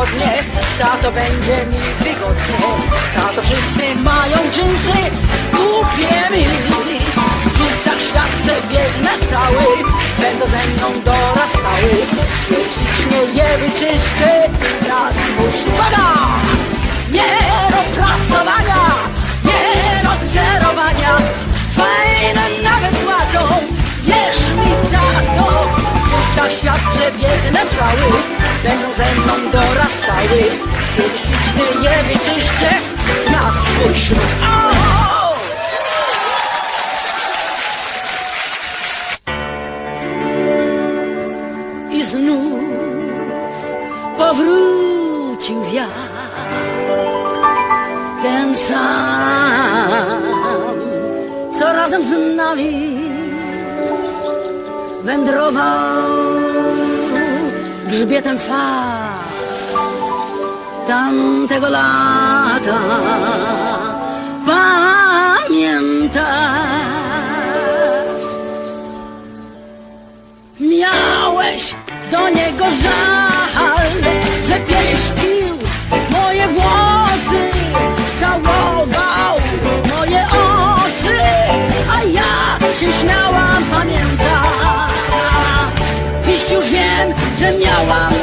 ładnie, tato będzie mi wygodnie. Tato wszyscy mają dżinsy, kupię mi. Dżinsach świat przebiegnę cały, będą ze mną dorastały. Świat przebiegnę cały, będą ze mną dorastały. Kiedyś ślicznie je wyczyszczę na swój. O! I znów powrócił wiatr, ten sam, co razem z nami wędrował grzbietem fal tamtego lata. Pamiętasz? Miałeś do niego żal, że pieścił moje włosy, całował moje oczy, a ja się śmiałam, 真要吗